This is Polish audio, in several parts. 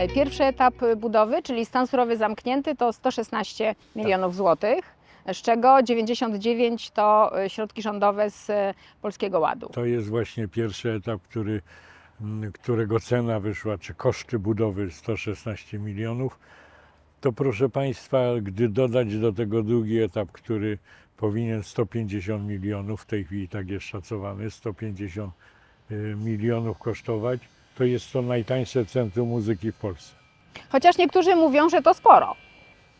E, Pierwszy etap budowy, czyli stan surowy zamknięty, to 116 milionów złotych, z czego 99 to e, środki rządowe z e, Polskiego Ładu. To jest właśnie pierwszy etap, który, m, którego cena wyszła, czy koszty budowy 116 milionów. To proszę Państwa, gdy dodać do tego drugi etap, który powinien 150 milionów, w tej chwili tak jest szacowany, 150 y, milionów kosztować, to jest to najtańsze centrum muzyki w Polsce. Chociaż niektórzy mówią, że to sporo.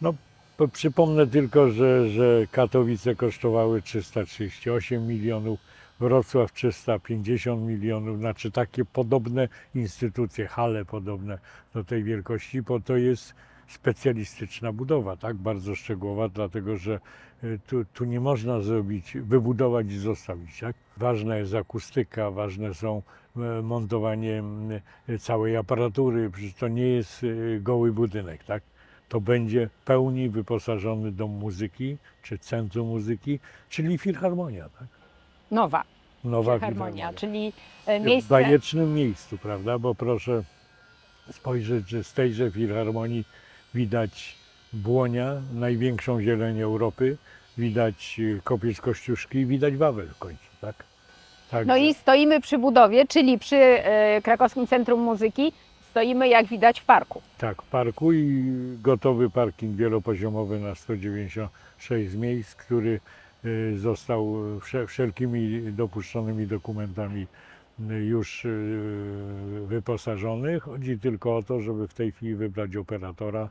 No, po- przypomnę tylko, że, że Katowice kosztowały 338 milionów, Wrocław 350 milionów, znaczy takie podobne instytucje, hale podobne do tej wielkości, bo to jest specjalistyczna budowa, tak, bardzo szczegółowa, dlatego że y, tu, tu nie można zrobić, wybudować i zostawić, tak. Ważna jest akustyka, ważne są e, montowanie m, całej aparatury, przecież to nie jest goły budynek, tak to będzie w pełni wyposażony dom muzyki, czy centrum muzyki, czyli filharmonia, tak? Nowa Nowa harmonia, filharmonia. czyli e, W miejsce. bajecznym miejscu, prawda? Bo proszę spojrzeć, że z tejże filharmonii widać Błonia, największą zieleń Europy, widać y, Kopiec Kościuszki, widać Wawel w końcu, tak? tak No i stoimy przy budowie, czyli przy e, Krakowskim Centrum Muzyki. Stoimy, jak widać, w parku. Tak, w parku i gotowy parking wielopoziomowy na 196 miejsc, który y, został wsze- wszelkimi dopuszczonymi dokumentami y, już y, wyposażony. Chodzi tylko o to, żeby w tej chwili wybrać operatora.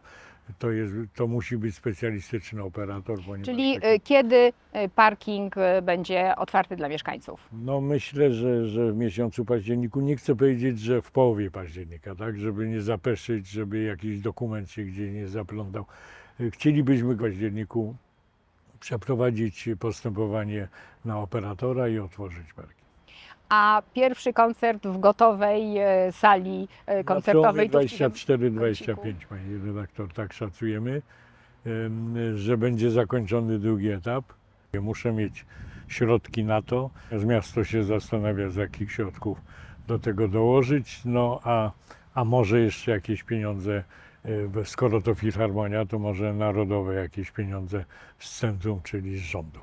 To, jest, to musi być specjalistyczny operator. Czyli taki- e, kiedy e, parking będzie otwarty dla mieszkańców? No myślę, że, że w miesiącu październiku, nie chcę powiedzieć, że w połowie października, tak, żeby nie zapeszyć, żeby jakiś dokument się gdzie nie zaplątał. Chcielibyśmy w październiku przeprowadzić postępowanie na operatora i otworzyć parki. A pierwszy koncert w gotowej e, sali e, koncertowej Na tu w Kiwem- 24-25, pani redaktor, tak szacujemy, em, że będzie zakończony drugi etap. Muszę mieć środki na to. Miasto się zastanawia, z jakich środków do tego dołożyć, no a, a może jeszcze jakieś pieniądze, e, skoro to filharmonia, to może narodowe jakieś pieniądze z centrum, czyli z rządu.